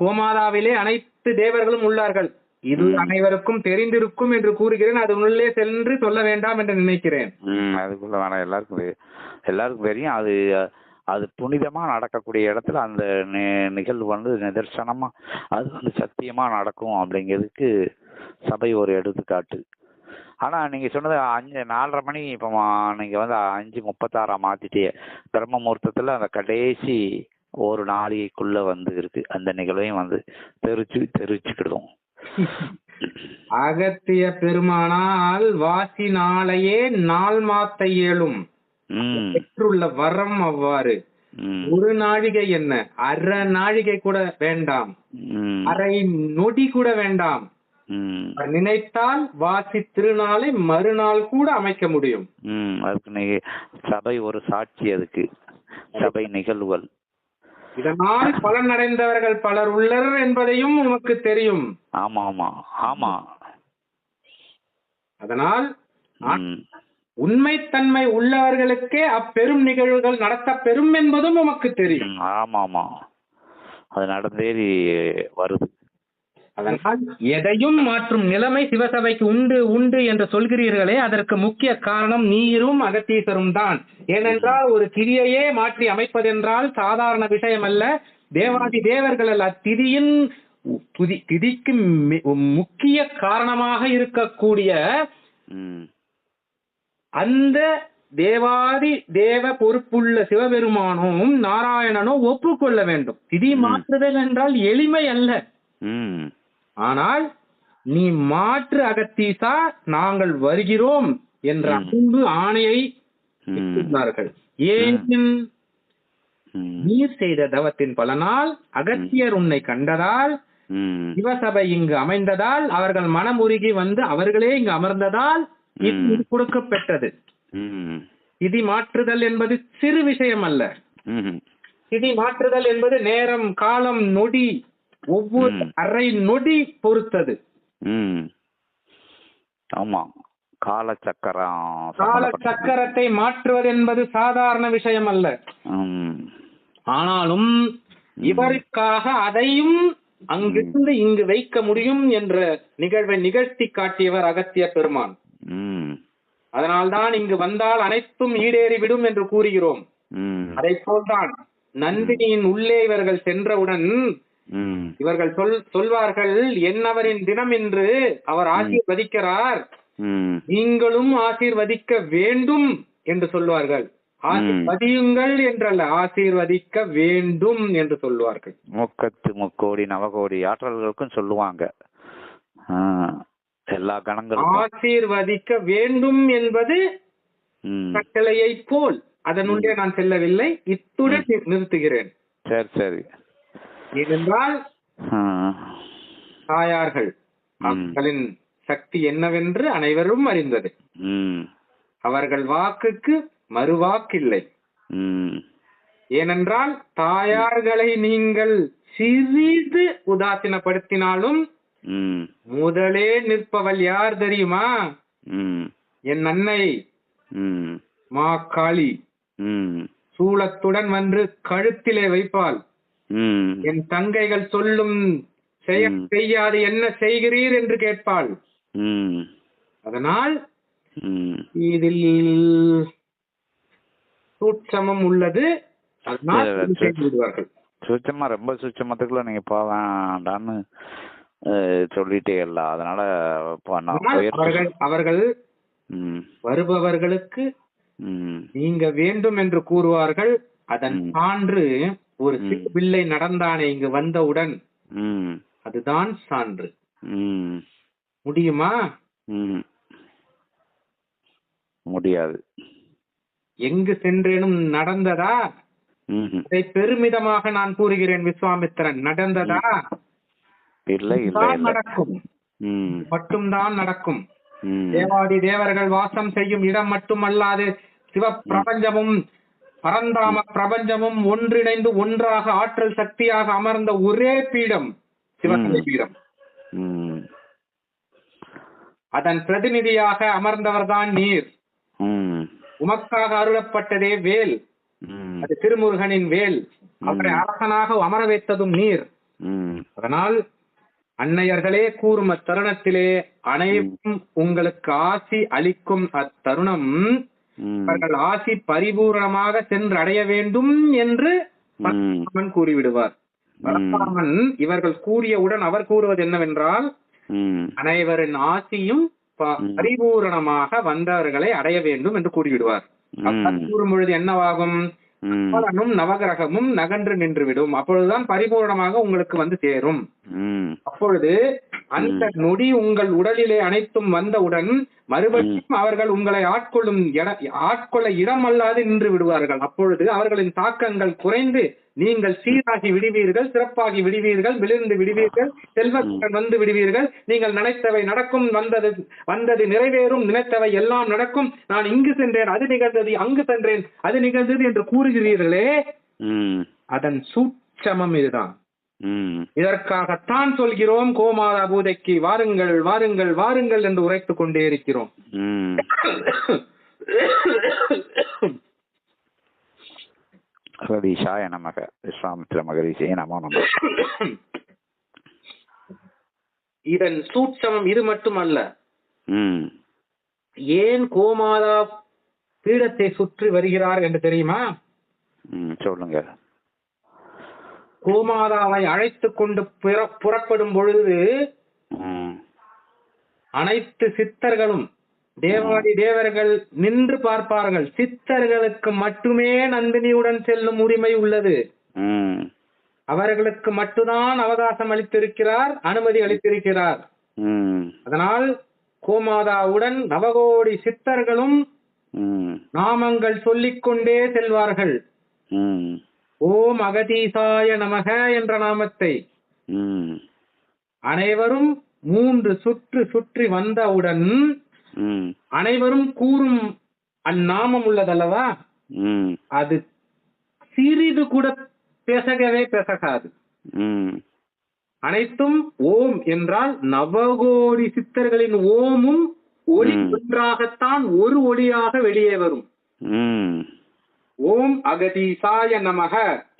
கோமாதாவிலே அனைத்து தேவர்களும் உள்ளார்கள். இது. அனைவருக்கும் தெரிந்திருக்கும் என்று கூறுகிறேன். அது உள்ளே சென்று சொல்ல வேண்டாம் என்று நினைக்கிறேன். அதுக்குள்ள வேணாம். எல்லாருக்கும் எல்லாருக்கும் தெரியும். அது அது புனிதமா நடக்கக்கூடிய இடத்துல அந்த நிகழ்வு வந்து நிதர்சனமா அது வந்து சத்தியமா நடக்கும் அப்படிங்கிறதுக்கு சபை ஒரு எடுத்துக்காட்டு. ஆனா நீங்க சொன்னது அஞ்சு நாலரை மணி இப்போ நீங்க வந்து அஞ்சு முப்பத்தாறா மாத்திட்டே பிரம்ம முகூர்த்தத்துல அந்த கடைசி ஒரு நாளிகைக்குள்ள வந்து இருக்கு அந்த நிகழ்வையும் வந்து தெரிச்சு தெரிச்சுக்கிடுவோம். அகத்திய பெருமானால் வாசி நாளையே நாள் மாத்த இயலும் பெற்றுள்ள வரம் அவ்வாறு. ஒரு நாழிகை என்ன? அரை நாழிகை கூட வேண்டாம். அரை நொடி கூட வேண்டாம். நினைத்தால் வாசி திருநாளை மறுநாள் கூட அமைக்க முடியும். அதுக்கு சபை ஒரு சாட்சி அதுக்கு. சபை நிகழ்வுகள். இதனால் பலன் அடைந்தவர்கள் பலர் உள்ளர் என்பதையும் உமக்கு தெரியும். ஆமா ஆமா ஆமா. அதனால் ம். உண்மைத்தன்மை உள்ளவர்களுக்கே அப்பெரும் நிகழ்வுகள் நடத்தப் பெறும் என்பதும் உமக்கு தெரியும். ஆமா ஆமா. அது நடந்தேறி வருது. அதனால் எதையும் மாற்றும் நிலைமை சிவசபைக்கு உண்டு உண்டு என்று சொல்கிறீர்களே அதற்கு முக்கிய காரணம் நீரும் அகத்தீசரும் தான். ஏனென்றால் ஒரு கிரியையே மாற்றி அமைப்பதென்றால் சாதாரண விஷயம் அல்ல தேவாதி தேவர்கள் அல்ல திதியின் துதி திதிக்கு முக்கிய காரணமாக இருக்கக்கூடிய அந்த தேவாதி தேவ பொறுப்புள்ள சிவபெருமானும் நாராயணனும் ஒப்புக்கொள்ள வேண்டும். திதி மாற்றுதல் என்றால் எளிமை அல்ல. ஆனால் நீ மாற்று அகத்தீசா நாங்கள் வருகிறோம் என்ற. அன்பு ஆணையை ஏன் நீர் செய்த தவத்தின் பலனால் அகத்தியர் உன்னை கண்டதால் சிவசபை இங்கு அமைந்ததால் அவர்கள் மனமுருகி வந்து அவர்களே இங்கு அமர்ந்ததால் இது கொடுக்கப்பெற்றது. திதி மாற்றுதல் என்பது சிறு விஷயம் அல்ல திதி மாற்றுதல் என்பது நேரம் காலம் நொடி ஒவ்வொரு. அரை நொடி பொறுத்தது. ஆமா. காலச்சக்கரம் கால சம்பந்தப்பட்டது. சக்கரத்தை மாற்றுவது என்பது சாதாரண விஷயம் அல்ல. ஆனாலும் இவருக்காக அதையும் அங்கிருந்து இங்கு வைக்க முடியும் என்ற நிகழ்வை நிகழ்த்தி காட்டியவர் அகத்திய பெருமான். அதனால்தான் இங்கு வந்தால் அனைத்தும் ஈடேறிவிடும் என்று கூறுகிறோம். அதை போல்தான் நந்தினியின் உள்ளே இவர்கள் சென்றவுடன் இவர்கள் சொல் சொல்வார்கள் என்னவரின் தினம் என்று அவர் ஆசீர்வதிக்கிறார். நீங்களும் ஆசீர்வதிக்க வேண்டும் என்று சொல்வார்கள். ஆசீர்வதியுங்கள் என்றல்ல ஆசீர்வதிக்க வேண்டும் என்று சொல்வார்கள். முக்கத்து முக்கோடி நவகோடி ஆற்றல்களுக்கும் சொல்லுவாங்க. எல்லா கணங்களுக்கும். ஆசீர்வதிக்க வேண்டும் என்பது கட்டளையை போல். அதனுள்ளே நான் செல்லவில்லை. இத்துடன் நிறுத்துகிறேன். சரி சரி. ஏனென்றால் தாயார்கள். அவர்களின் சக்தி என்னவென்று அனைவரும் அறிந்தது. அவர்கள் வாக்குக்கு மறுவாக்கில்லை. ஏனென்றால் தாயார்களை நீங்கள் சிறிது உதாசீனப்படுத்தினாலும் முதலே நிற்பவள் யார் தெரியுமா? என் அன்னை ம். காளி சூளத்துடன் வந்து கழுத்திலே வைப்பாள். என் தங்கைகள் சொல்லும் செய்ய. செய்யாது என்ன செய்கிறீர் என்று கேட்பாள். அதனால் இதில் சூட்சமம் உள்ளது. அதனால் செய்து சுத்தமா ரொம்ப சுத்தமத்துக்குள்ள நீங்க அஹ், சொல்லிட்டே இல்ல அதனால அவர்கள் அவர்கள் வருபவர்களுக்கு நீங்க வேண்டும் என்று கூறுவார்கள். அதன். சான்று ஒரு. சிறு பிள்ளை நடந்தானே இங்கு வந்தவுடன் அதுதான் சான்று. முடியுமா? முடியாது. எங்கு சென்றேனும் நடந்ததா? அதை பெருமிதமாக நான் கூறுகிறேன் விஸ்வாமித்திரன். நடந்ததா? இல்லை நடக்கும். மட்டும்தான் நடக்கும். தேவாதி தேவர்கள் வாசம் செய்யும் இடம் மட்டுமல்லாது சிவ பிரபஞ்சமும் பரந்தாம பிரபஞ்சமும் ஒன்றிணைந்து ஒன்றாக ஆற்றல் சக்தியாக அமர்ந்த ஒரே பீடம் ம். பீடம். அதன் பிரதிநிதியாக அமர்ந்தவர்தான் நீர். உமக்காக அருளப்பட்டதே வேல். அது திருமுருகனின் வேல். அவரை. அரசனாக அமர வைத்ததும் நீர். அதனால் அன்னையர்களே கூறும் அத்தருணத்திலே அனைவரும் உங்களுக்கு ஆசி அளிக்கும் அத்தருணம் அவர்கள் ஆசி பரிபூரணமாக சென்று அடைய வேண்டும் என்று கூறிவிடுவார். பரமாத்மன் இவர்கள் கூறியவுடன் அவர் கூறுவது என்னவென்றால் அனைவரின் ஆசியும் பரிபூரணமாக வந்தவர்களை அடைய வேண்டும் என்று கூறிவிடுவார். கூறும் பொழுது என்னவாகும்? பலனும் நவகிரகமும் நகன்று நின்றுவிடும். அப்பொழுதுதான் பரிபூரணமாக உங்களுக்கு வந்து சேரும். அப்பொழுது அந்த நொடி உங்கள் உடலிலே அனைத்தும் வந்தவுடன் மறுபடியும் அவர்கள் உங்களை ஆட்கொள்ளும் ஆட்கொள்ள இடம் அல்லாது நின்று விடுவார்கள். அப்பொழுது அவர்களின் தாக்கங்கள் குறைந்து நீங்கள் சீராகி விடுவீர்கள் சிறப்பாகி விடுவீர்கள் விழுந்து விடுவீர்கள் செல்வத்துடன் வந்து விடுவீர்கள். நீங்கள் நினைத்தவை நடக்கும் வந்தது வந்தது நிறைவேறும் நினைத்தவை எல்லாம் நடக்கும். நான் இங்கு சென்றேன் அது நிகழ்ந்தது அங்கு சென்றேன் அது நிகழ்ந்தது என்று கூறுகிறீர்களே. அதன் சூட்சமம் இதுதான். இதற்காகத்தான் சொல்கிறோம் கோமாதா பூதைக்கு வாருங்கள் வாருங்கள் வாருங்கள் என்று உரைத்துக் கொண்டே இருக்கிறோம். ம். சதீஷாய நமக. விஸ்வாமித்ர மகரிஷே நமோ நம. இதன் சூட்சமம் இது மட்டுமல்ல. ம். ஏன் கோமாதா பீடத்தை சுற்றி வருகிறார் என்று தெரியுமா? சொல்லுங்க. கோமாதாவை அழைத்துக் கொண்டு புற- புறப்படும் பொழுது அனைத்து சித்தர்களும் தேவாதி தேவர்கள் நின்று பார்ப்பார்கள். சித்தர்களுக்கு மட்டுமே நந்தினியுடன் செல்லும் உரிமை உள்ளது. அவர்களுக்கு மட்டும்தான் அவகாசம் அளித்திருக்கிறார் அனுமதி அளித்திருக்கிறார். அதனால் கோமாதாவுடன் நவகோடி சித்தர்களும் நாமங்கள் சொல்லிக் கொண்டே செல்வார்கள் ஓம் அகதீசாய நமக என்ற நாமத்தை. அனைவரும் மூன்று சுற்று சுற்றி வந்தவுடன் அனைவரும் கூறும் அந்நாமம் உள்ளதல்லவா? அது சிறிது கூட பேசகவே பேசகாது. அனைத்தும் ஓம் என்றால் நவகோடி சித்தர்களின் ஓமும் ஒளி. ஒன்றாகத்தான் ஒரு ஒளியாக வெளியே வரும். ஓம் அகதீசாய நமக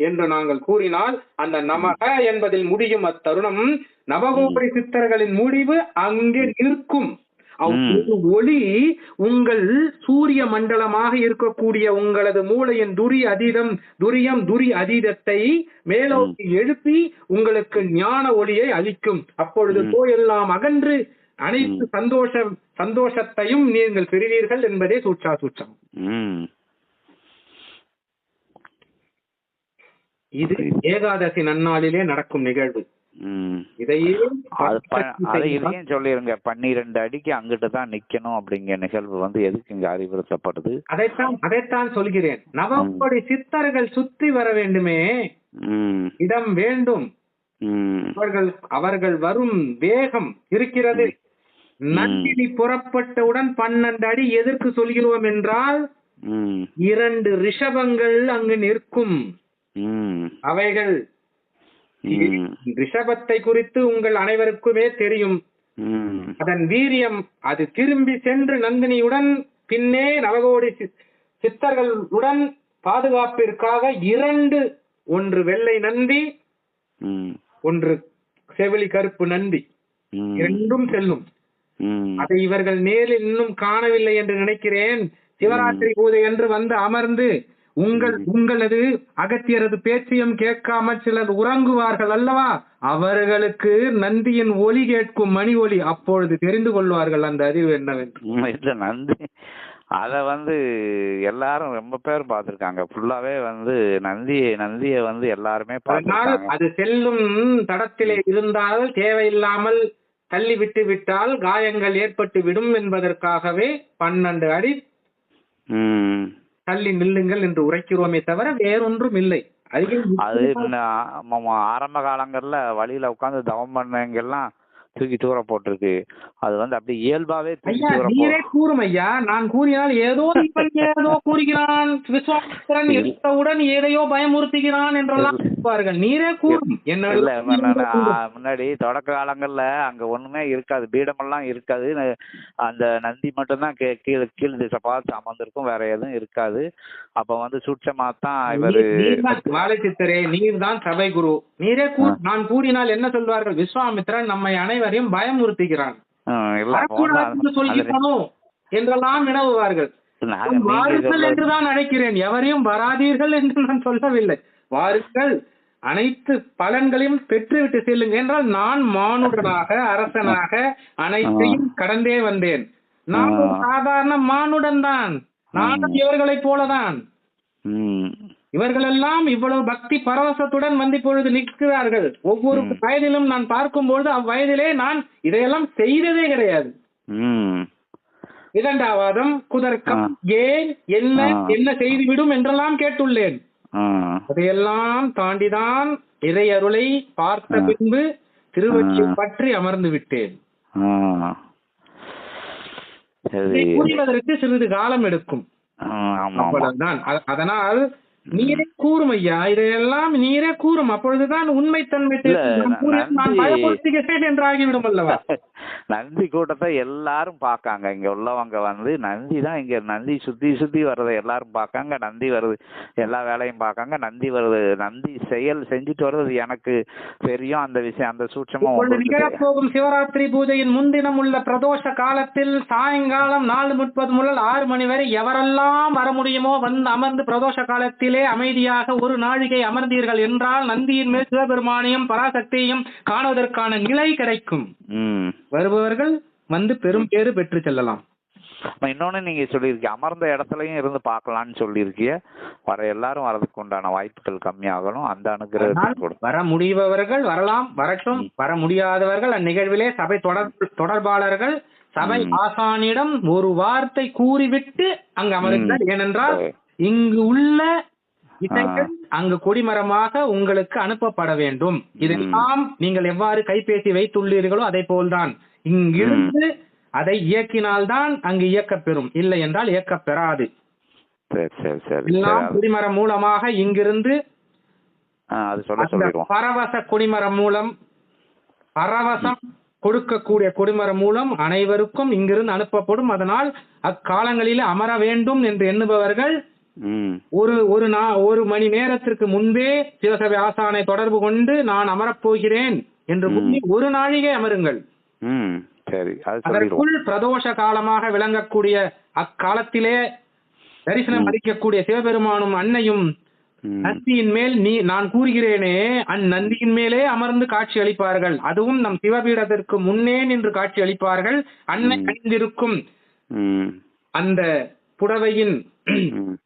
என்று நாங்கள் கூறினால் அந்த நமக என்பதில் முடியும் அத்தருணம் நவகோடி சித்தர்களின் முடிவு அங்கே நிற்கும். ஒளி உங்கள் சூரிய மண்டலமாக இருக்கக்கூடிய உங்களது மூளையின் துரி அதீதம் துரியம் துரி அதீதத்தை மேலோக்கி எழுப்பி உங்களுக்கு ஞான ஒளியை அளிக்கும். அப்பொழுது போயெல்லாம் அகன்று அனைத்து சந்தோஷ சந்தோஷத்தையும் நீங்கள் பெறுவீர்கள் என்பதே சூட்சா சூட்சம் ம் இது ஏகாதசி நன்னாளிலே நடக்கும் நிகழ்வு. இதையும் சொல்லிருங்க. பன்னிரெண்டு அடிக்கு அங்கிட்டு தான் நிக்கணும் அப்படிங்கிற நிகழ்வு வந்து எதுக்கு இங்க அறிவுறுத்தப்படுது? அதைத்தான் அதைத்தான் சொல்கிறேன். நவப்படி சித்தர்கள் சுற்றி வர வேண்டுமே. இடம் வேண்டும். அவர்கள் அவர்கள் வரும் வேகம் இருக்கிறது. நந்தினி புறப்பட்டவுடன் பன்னெண்டு அடி எதற்கு சொல்கிறோம் என்றால் இரண்டு ரிஷபங்கள் அங்கு நிற்கும். அவைகள் ரிஷபத்தை குறித்து உங்கள் அனைவருக்குமே தெரியும். அதன் வீரியம் அது திரும்பி சென்று நந்தினியுடன் பின்னே நவகோடி சித்தர்களுடன் பாதுகாப்பிற்காக இரண்டு ஒன்று வெள்ளை நந்தி ஒன்று செவிலி கருப்பு நந்தி. இரண்டும் செல்லும். அதை இவர்கள் நேரில் இன்னும் காணவில்லை என்று நினைக்கிறேன். சிவராத்திரி பூஜை என்று வந்து அமர்ந்து உங்கள் உங்களது அகத்தியரது பேச்சையும் கேட்காமல் சிலர் உறங்குவார்கள் அல்லவா? அவர்களுக்கு நந்தியின் ஒலி கேட்கும் மணி ஒலி அப்பொழுது தெரிந்து கொள்வார்கள் அந்த அறிவு என்னவென்று. நந்தி. அத வந்து எல்லாரும் ரொம்ப பேர் பார்த்திருக்காங்க. ஃபுல்லாவே வந்து நந்தியை நந்தியை வந்து எல்லாருமே அது செல்லும் தடத்திலே இருந்தால் தேவையில்லாமல் தள்ளி விட்டு விட்டால் காயங்கள் ஏற்பட்டு விடும் என்பதற்காகவே பன்னெண்டு அடி தள்ளி நில்லுங்கள் என்று உரைக்கிறோமே தவிர வேறொன்றும் இல்லை. அது ஆமாமா, ஆரம்ப காலங்கள்ல வழியில உட்கார்ந்து தவம் பண்ணவங்கெல்லாம் தூக்கி தூர போட்டிருக்கு. அது வந்து அப்படி இயல்பாவே நீரே கூறும் ஐயா. நான் கூறினால் ஏதோ இவன் ஏதோ கூறுகிறான். விஸ்வாமித்திரன் எடுத்தவுடன் எதையோ பயமுறுத்துகிறான் என்றெல்லாம் கூறுவார்கள் நீரே கூறும். இல்ல முன்னாடி தொடக்க காலங்கள்ல அங்க ஒண்ணுமே இருக்காது. பீடமெல்லாம் இருக்காது. அந்த நந்தி மட்டும்தான் கீழ் கீழ் திசை பார்த்து அமர்ந்திருக்கும் வேற எதுவும் இருக்காது. அப்ப வந்து சூட்சமா தான் இவரு வாழைச்சித்தரே நீர் தான் சபை குரு நீரே நான் கூறினால் என்ன சொல்வார்கள்? விஸ்வாமித்திரன் நம்மை அனைவரையும் பயமுறுத்துகிறான். ம், இல்ல அப்ப வந்து வரக்கூடாது என்று அந்த- சொல்கிறானோ என்றெல்லாம் வினவுவார்கள். வாருங்கள் என்றுதான் அழைக்கிறேன். எவரையும் வராதீர்கள் என்று நான் சொல்லவில்லை. வாருங்கள். அனைத்து பலன்களையும் பெற்றுவிட்டு செல்லுங்க என்றால் நான் மானுடனாக அரசனாக அனைத்தையும் கடந்தே வந்தேன். நான் சாதாரண மானுடன் தான். நானும் இவர்களைப் போலதான். இவர்களெல்லாம் இவ்வளவு பக்தி பரவசத்துடன் வந்து இப்பொழுது நிற்கிறார்கள். ஒவ்வொரு வயதிலும் நான் பார்க்கும்பொழுது அவ்வயதிலே நான் இதையெல்லாம் செய்ததே கிடையாது. இரண்டாவதும் குதர்க்கம் ஏன் என்ன. என்ன செய்துவிடும் என்றெல்லாம் கேட்டுள்ளேன். அதையெல்லாம் தாண்டிதான் இறை அருளை பார்த்த பின்பு திருவற்றியை பற்றி அமர்ந்து விட்டேன். புரிவதற்கு சிறிது காலம் எடுக்கும். அவ்வளவுதான். அதனால் நீரே கூறும் ஐயா. இதையெல்லாம் நீரே கூறும். அப்பொழுதுதான் உண்மைத்தன்மை நான். பயப்படுத்துகிறேன் என்று ஆகிவிடும் அல்லவா? நந்தி கூட்டத்தை எல்லாரும் பார்க்காங்க. இங்க உள்ளவங்க வந்து நந்தி தான் இங்க நந்தி சுத்தி சுத்தி வர்றதை எல்லாரும் பார்க்காங்க. நந்தி வருது எல்லா வேலையும் பார்க்காங்க. நந்தி வருது நந்தி செயல் செஞ்சுட்டு வர்றது எனக்கு தெரியும். அந்த விஷயம் அந்த தெரியும். நிகழப்போகும் சிவராத்திரி பூஜையின் முன்தினம் உள்ள பிரதோஷ காலத்தில் சாயங்காலம் நாலு முப்பது முதல் ஆறு மணி வரை எவரெல்லாம் வர முடியுமோ வந்து அமர்ந்து பிரதோஷ காலத்திலே அமைதியாக ஒரு நாழிகை அமர்ந்தீர்கள் என்றால் நந்தியின் மேல் சிவபெருமானையும் பராசக்தியையும் காணுவதற்கான நிலை கிடைக்கும். வருபவர்கள் வந்து பெரும் பேறு பெற்று செல்லலாம். இன்னொன்னு நீங்க சொல்லியிருக்கீங்க அமர்ந்த இடத்துலயும் இருந்து பார்க்கலாம்னு சொல்லியிருக்கீங்க. வர எல்லாரும் வரதுக்கு உண்டான வாய்ப்புகள் கம்மியாகணும். அந்த கூட வர முடிபவர்கள் வரலாம் வரட்டும் வர முடியாதவர்கள் அந்நிகழ்விலே சபை தொடர்பு தொடர்பாளர்கள் சபை ஆசானிடம் ஒரு வார்த்தை கூறிவிட்டு அங்கு அமருங்கள். ஏனென்றால். இங்கு உள்ள இசைகள் அங்கு கொடிமரமாக உங்களுக்கு அனுப்பப்பட வேண்டும். இதெல்லாம் நீங்கள் எவ்வாறு கைபேசி வைத்துள்ளீர்களோ அதே போல்தான். இங்கிருந்து அதை இயக்கினால்தான் அங்கு இயக்கப்பெறும் இல்லை என்றால் இயக்கப் பெறாது. சரி சரி சரி. எல்லாம் கொடிமரம் மூலமாக இங்கிருந்து பரவச கொடிமரம் மூலம் பரவசம் கொடுக்கக்கூடிய கொடிமரம் மூலம் அனைவருக்கும் இங்கிருந்து அனுப்பப்படும். அதனால் அக்காலங்களில் அமர வேண்டும் என்று எண்ணுபவர்கள் ஒரு ஒரு நா ஒரு மணி நேரத்திற்கு முன்பே சிவசபை ஆசானை தொடர்பு கொண்டு நான் அமரப் போகிறேன் என்று கூறி ஒரு நாழிகை அமருங்கள். ம். சரி அதற்குள் பிரதோஷ காலமாக விளங்கக்கூடிய அக்காலத்திலே தரிசனம் அளிக்கக்கூடிய சிவபெருமானும் அன்னையும் நந்தியின் மேல் நீ நான் கூறுகிறேனே அந்நந்தியின் மேலே அமர்ந்து காட்சி அளிப்பார்கள். அதுவும் நம் சிவபீடத்திற்கு முன்னே நின்று காட்சி அளிப்பார்கள். அன்னை அணிந்திருக்கும் அந்த புடவையின்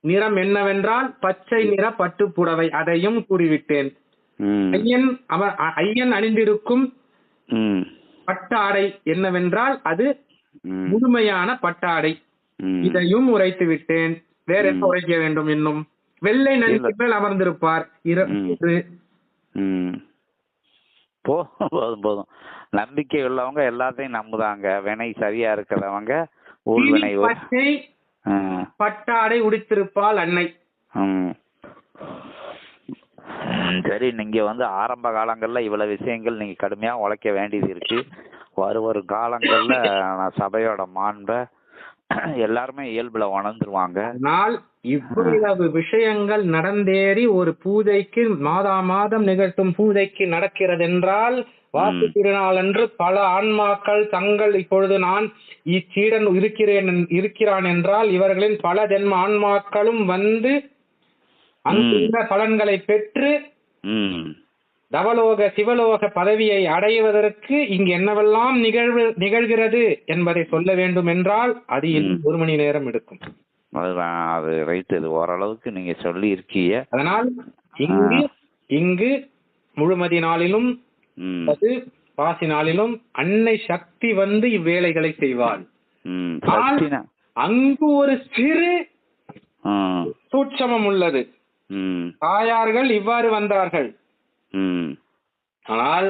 நிறம் என்னவென்றால் பச்சை நிற பட்டு புடவை. அதையும் கூறிவிட்டேன். ஐயன் அவர் அ- ஐயன் அணிந்திருக்கும் பட்டாடை என்னவென்றால் அது முழுமையான பட்டாடை. இதையும் உரைத்து விட்டேன் வேற என்ன உரைக்க வேண்டும் இன்னும் வெள்ளை நந்தி மேல் அமர்ந்திருப்பார். போதும் போதும் போதும். நம்பிக்கை உள்ளவங்க எல்லாத்தையும் நம்புதாங்க. வினை சரியா இருக்கிறவங்க ஊழ்வினை பட்டாடை உடுத்திருப்பாள் அன்னை. சரி நீங்க வந்து ஆரம்ப காலங்கள்ல இவ்வளவு விஷயங்கள் நீங்க கடுமையா உழைக்க வேண்டியது இருக்கு. வரும் வரும் காலங்கள்ல நான் சபையோட மாண்பை எல்லாருமே இயல்புல உணர்ந்துருவாங்க. ஆனால் இவ்வளவு விஷயங்கள் நடந்தேறி ஒரு பூஜைக்கு மாதா மாதம் நிகழ்த்தும் பூஜைக்கு நடக்கிறது என்றால் வாக்கு திருநாள் அன்று பல ஆன்மாக்கள் தங்கள் இப்பொழுது நான் இச்சீடன் இருக்கிறேன் இருக்கிறான் என்றால் இவர்களின் பல ஜென்ம ஆன்மாக்களும் வந்து அங்குள்ள பலன்களை பெற்று தவலோக சிவலோக பதவியை அடைவதற்கு இங்கு என்னவெல்லாம் நிகழ்வு நிகழ்கிறது என்பதை சொல்ல வேண்டும் என்றால் அது ஒரு மணி நேரம் எடுக்கும். அதுதான் அது ரைட் ஓரளவுக்கு நீங்க சொல்லி இருக்கீங்க அதனால் இங்கு இங்கு முழுமதி நாளிலும் அது பாசி நாளிலும் அன்னை சக்தி வந்து இவ்வேலைகளை செய்வாள். அங்கு ஒரு சிறு சூட்சமம் உள்ளது. தாயார்கள் இவ்வாறு வந்தார்கள். ஆனால்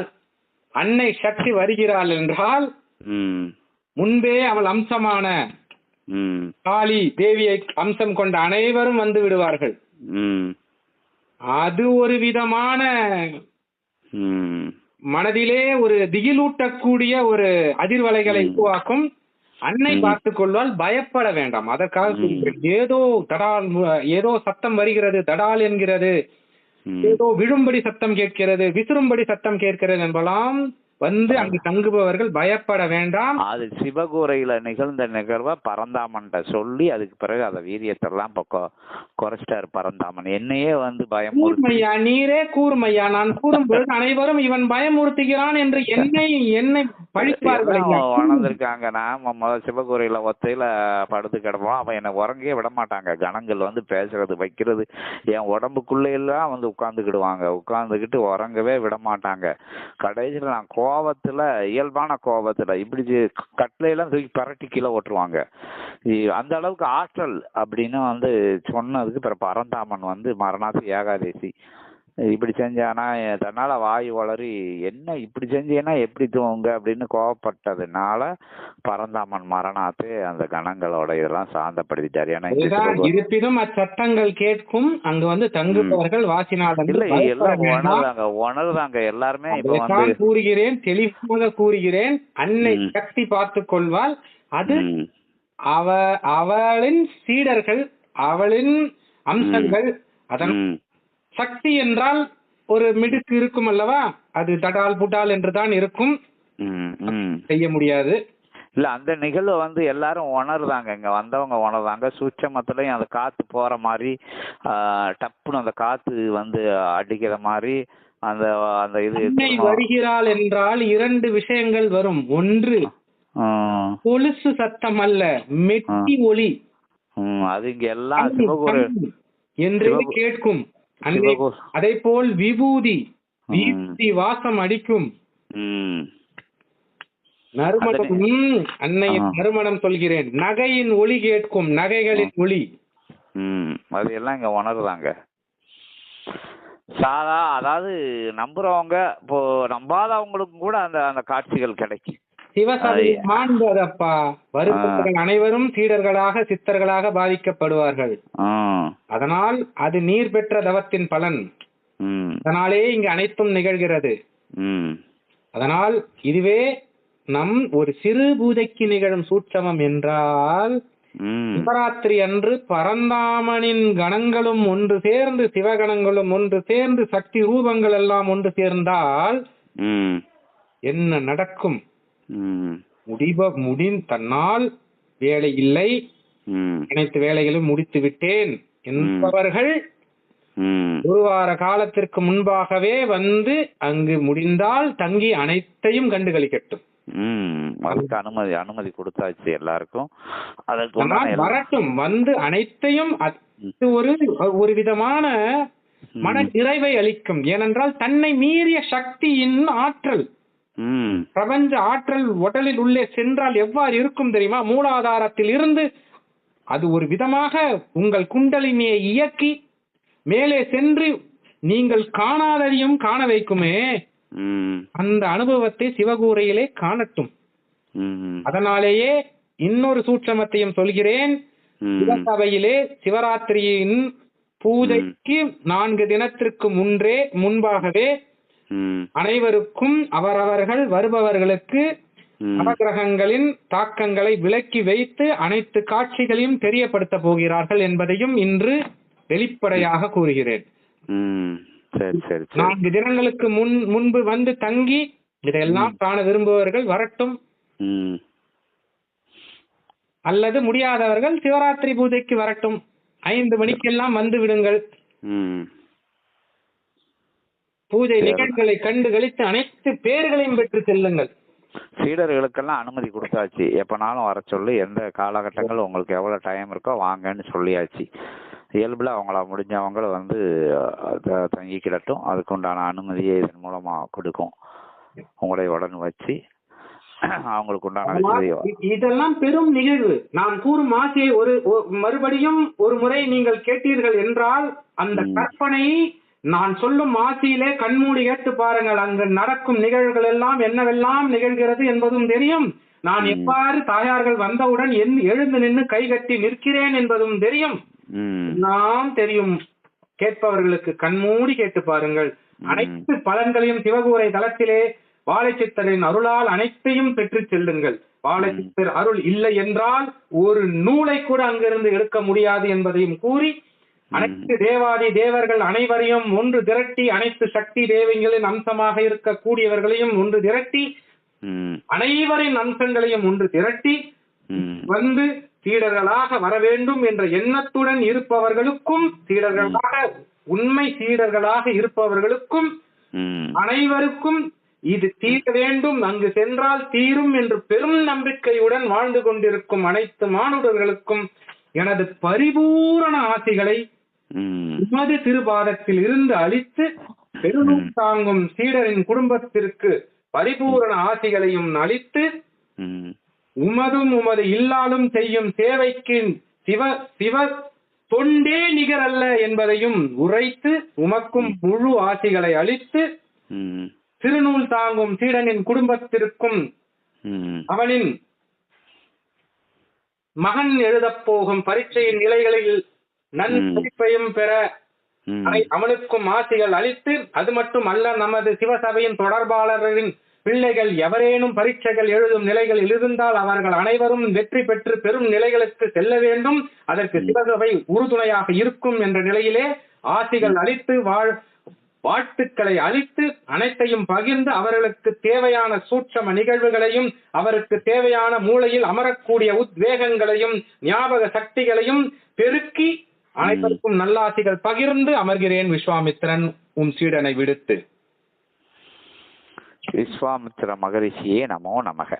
அன்னை சக்தி வருகிறாள் என்றால் முன்பே அவள் அம்சமான காளி தேவியை அம்சம் கொண்ட அனைவரும் வந்து விடுவார்கள். அது ஒரு விதமான மனதிலே ஒரு திகிலூட்டக்கூடிய ஒரு அதிர்வலைகளை. உருவாக்கும் அன்னை ம். பார்த்துக் கொள்வால் பயப்பட வேண்டாம் அதற்காக. ஏதோ தடால் ஏதோ சத்தம் வருகிறது தடால் என்கிறது. ஏதோ விழும்படி சத்தம் கேட்கிறது விசிறும்படி சத்தம் கேட்கிறது என்பலாம் வந்து அங்கு தங்குபவர்கள் பயப்பட வேண்டாம் அது சிவகூரையில நிகழ்ந்த நிகழ்வை பரந்தாமன்ட்ட சொல்லி அதுக்கு பிறகு அதை வீரியத்தெல்லாம் கொ- குறைச்சிட்டாரு பரந்தாமன் என்னையே வந்து பயமுறுத்தி கூர்மையா நீரே கூர்மையா நான் கூறும் பொழுது அனைவரும் இவன் பயமுறுத்துகிறான் என்று என்னை என்னை. வளர்ந்துருக்காங்க. நான் முதல் சிவகூரையில ஒத்தையில படுத்து கிடப்போம். அவன் என்னை உறங்கவே விட மாட்டாங்க. கணங்கள் வந்து பேசுறது வைக்கிறது என் உடம்புக்குள்ள எல்லாம் வந்து உட்காந்துக்கிடுவாங்க உட்காந்துக்கிட்டு உறங்கவே விட மாட்டாங்க. கடைசியில் நான் கோவத்துல இயல்பான கோவத்துல இப்படி கட்டிலையெல்லாம் தூக்கி பரட்டி கீழே ஓட்டுருவாங்க. அந்த அளவுக்கு ஆற்றல் அப்படின்னு வந்து சொன்னதுக்கு பிறகு பரந்தாமன் வந்து மரணாசி ஏகாதேசி இப்படி செஞ்சானா தன்னால வாய் வளரி என்ன இப்படி செஞ்சேன்னா எப்படி தூங்க? அப்படின்னு கோவப்பட்டதுனால பரந்தாமன் மரணாத்து அந்த கணங்களோட இதெல்லாம் சாந்தப்படுத்திட்டாரு. ஏன்னா இருப்பினும் அச்சட்டங்கள் கேட்கும். அங்கு வந்து தங்குபவர்கள் வந்து இல்ல எல்லாம். உணர்றாங்க உணர்றாங்க எல்லாருமே இப்ப வந்து கூறுகிறேன் தெளிவாக கூறுகிறேன். அன்னை. சக்தி பார்த்துக் கொள்வாள். அது அவ அவளின் சீடர்கள் அவளின் அம்சங்கள் அதன் சக்தி என்றால் ஒரு மிடுக்கு இருக்கும் அல்லவா? அது தடால் புட்டால் என்றுதான் இருக்கும். ம், ம். செய்ய முடியாது. இல்ல அந்த நிகழ்வை வந்து எல்லாரும் உணர்றாங்க இங்க வந்தவங்க உணர்றாங்க சூட்சமத்துலயும் அந்த காத்து போற மாதிரி டப்புன்னு அந்த காத்து வந்து அடிக்கிற மாதிரி அந்த அந்த இது வருகிறாள் என்றால் இரண்டு விஷயங்கள் வரும். ஒன்று கொலுசு சத்தம் அல்ல மெட்டி ஒளி. அது இங்க எல்லாம் சிவகுரு என்று கேட்கும். அதே போல் விபூதி. விபூதி வாசம் அடிக்கும். நறுமணம் அன்னையின். நறுமணம் சொல்கிறேன். நகையின் ஒளி கேட்கும் நகைகளின் ஒளி. அது எல்லாம் இங்க உணர்றாங்க. சாதா அதாவது நம்புறவங்க இப்போ நம்பாதவங்களுக்கும் கூட அந்த அந்த காட்சிகள் கிடைக்கும். சிவசபை மாண்பதப்பா. வருபவர்கள் அனைவரும் சீடர்களாக சித்தர்களாக பாதிக்கப்படுவார்கள். அதனால் அது நீர் பெற்ற தவத்தின் பலன். அதனாலே இங்கு அனைத்தும் நிகழ்கிறது. அதனால் இதுவே நம் ஒரு சிறு பூஜைக்கு நிகழும் சூட்சமம் என்றால் சிவராத்திரி அன்று பரந்தாமனின் கணங்களும் ஒன்று சேர்ந்து சிவகணங்களும் ஒன்று சேர்ந்து சக்தி ரூபங்கள் எல்லாம் ஒன்று சேர்ந்தால் என்ன நடக்கும்? முடிவ முடி தன்னால் வேலை இல்லை. அனைத்து வேலைகளும் முடித்து விட்டேன் என்பவர்கள் ஒரு வார காலத்திற்கு முன்பாகவே வந்து அங்கு முடிந்தால் தங்கி அனைத்தையும் கண்டுகளிக்கட்டும். ம். அதுக்கு அனுமதி அனுமதி கொடுத்தாச்சு எல்லாருக்கும். அதற்கு வரட்டும் வந்து அனைத்தையும் அது ஒரு ஒரு விதமான மன நிறைவை அளிக்கும். ஏனென்றால் தன்னை மீறிய சக்தியின் ஆற்றல். பிரபஞ்ச ஆற்றல் உடலில் உள்ளே சென்றால் எவ்வாறு இருக்கும் தெரியுமா? மூலாதாரத்தில் இருந்து அது ஒரு விதமாக உங்கள் குண்டலினியை இயக்கி மேலே சென்று நீங்கள் காணாததையும் காண வைக்குமே. அந்த அனுபவத்தை சிவகூரையிலே காணட்டும். அதனாலேயே இன்னொரு சூட்சமத்தையும் சொல்கிறேன். ம், சிவசபையிலே சிவராத்திரியின் பூஜைக்கு நான்கு தினத்திற்கு முன்றே முன்பாகவே அனைவருக்கும் அவரவர்கள் வருபவர்களுக்கு. நவகிரகங்களின் தாக்கங்களை விலக்கி வைத்து அனைத்து காட்சிகளையும் தெரியப்படுத்த போகிறார்கள் என்பதையும் இன்று வெளிப்படையாக கூறுகிறேன். நான்கு தினங்களுக்கு முன் முன்பு வந்து தங்கி இதையெல்லாம் காண விரும்புபவர்கள் வரட்டும். அல்லது முடியாதவர்கள் சிவராத்திரி பூஜைக்கு வரட்டும். ஐந்து மணிக்கெல்லாம் வந்து விடுங்கள். பூஜை சரி. நிகழ்வுகளை கண்டு கழித்து அனைத்து பேர்களையும் பெற்று செல்லுங்கள். சீடர்களுக்கெல்லாம் அனுமதி கொடுத்தாச்சு. எப்பனாலும் வர சொல்லி எந்த காலகட்டங்கள் உங்களுக்கு எவ்வளோ டைம் இருக்கோ வாங்கன்னு சொல்லியாச்சு. இயல்புல அவங்கள முடிஞ்சவங்க வந்து தங்கிக்கிடட்டும் அதுக்கு உண்டான அனுமதியை இதன் மூலமா கொடுக்கும். உங்களை உடன் வச்சு அவங்களுக்கு உண்டான இதெல்லாம் பெரும் நிகழ்வு. நான் கூறும் ஆசையை ஒரு மறுபடியும் ஒரு முறை நீங்கள் கேட்டீர்கள் என்றால் அந்த. கற்பனை நான் சொல்லும் ஆசையிலே கண்மூடி கேட்டு பாருங்கள் அங்கு நடக்கும் நிகழ்வுகள் எல்லாம் என்னவெல்லாம் நிகழ்கிறது என்பதும் தெரியும். நான். எவ்வாறு தாயார்கள் வந்தவுடன் என் எழுந்து நின்று கைகட்டி நிற்கிறேன் என்பதும் தெரியும். ம். எல்லாம் தெரியும். கேட்பவர்களுக்கு கண்மூடி கேட்டு பாருங்கள். அனைத்து பலன்களையும் சிவகூரை தளத்திலே வாழைச்சித்தரின் அருளால் அனைத்தையும் பெற்று செல்லுங்கள். வாழைச்சித்தர் அருள் இல்லை என்றால் ஒரு நூலை கூட அங்கிருந்து எடுக்க முடியாது என்பதையும் கூறி அனைத்து தேவாதி தேவர்கள் அனைவரையும் ஒன்று திரட்டி அனைத்து சக்தி தேவங்களின் அம்சமாக இருக்கக்கூடியவர்களையும் ஒன்று திரட்டி அனைவரின் அம்சங்களையும் ஒன்று திரட்டி வந்து சீடர்களாக வர வேண்டும் என்ற எண்ணத்துடன் இருப்பவர்களுக்கும் சீடர்களாக உண்மை சீடர்களாக இருப்பவர்களுக்கும் அனைவருக்கும் இது தீர வேண்டும். அங்கு சென்றால் தீரும் என்று பெரும் நம்பிக்கையுடன் வாழ்ந்து கொண்டிருக்கும் அனைத்து மானுடர்களுக்கும் எனது பரிபூரண ஆசிகளை உமது திருபாதத்தில் இருந்து அளித்து பெருநூல் தாங்கும் சீடரின் குடும்பத்திற்கு பரிபூரண ஆசிகளையும் அளித்து உமதும் உமது இல்லாலும் செய்யும் சேவைக்கு சிவ சிவ தொண்டே நிகரல்ல என்பதையும் உரைத்து உமக்கும் முழு ஆசிகளை அளித்து திருநூல் தாங்கும் சீடனின் குடும்பத்திற்கும் அவனின் மகன் எழுதப் போகும் பரீட்சையின் நிலைகளில் நன்மதிப்பையும் பெற அவனுக்கும் ஆசிகள் அளித்து அது மட்டும் அல்ல நமது சிவசபையின் தொடர்பாளரின் பிள்ளைகள் எவரேனும் பரீட்சைகள் எழுதும் நிலைகளில் இருந்தால் அவர்கள் அனைவரும் வெற்றி பெற்று பெரும் நிலைகளுக்கு செல்ல வேண்டும். அதற்கு சிவசபை உறுதுணையாக இருக்கும் என்ற நிலையிலே ஆசிகள் அளித்து வாழ் வாழ்த்துக்களை அளித்து அனைத்தையும் பகிர்ந்து அவர்களுக்கு தேவையான சூட்சம நிகழ்வுகளையும் அவருக்கு தேவையான மூளையில் அமரக்கூடிய உத்வேகங்களையும் ஞாபக சக்திகளையும் பெருக்கி அனைவருக்கும் நல்லாசிகள் பகிர்ந்து அமர்கிறேன் விஸ்வாமித்திரன் உம் சீடனை விடுத்து. விஸ்வாமித்திர மகரிஷியே நமோ நமக.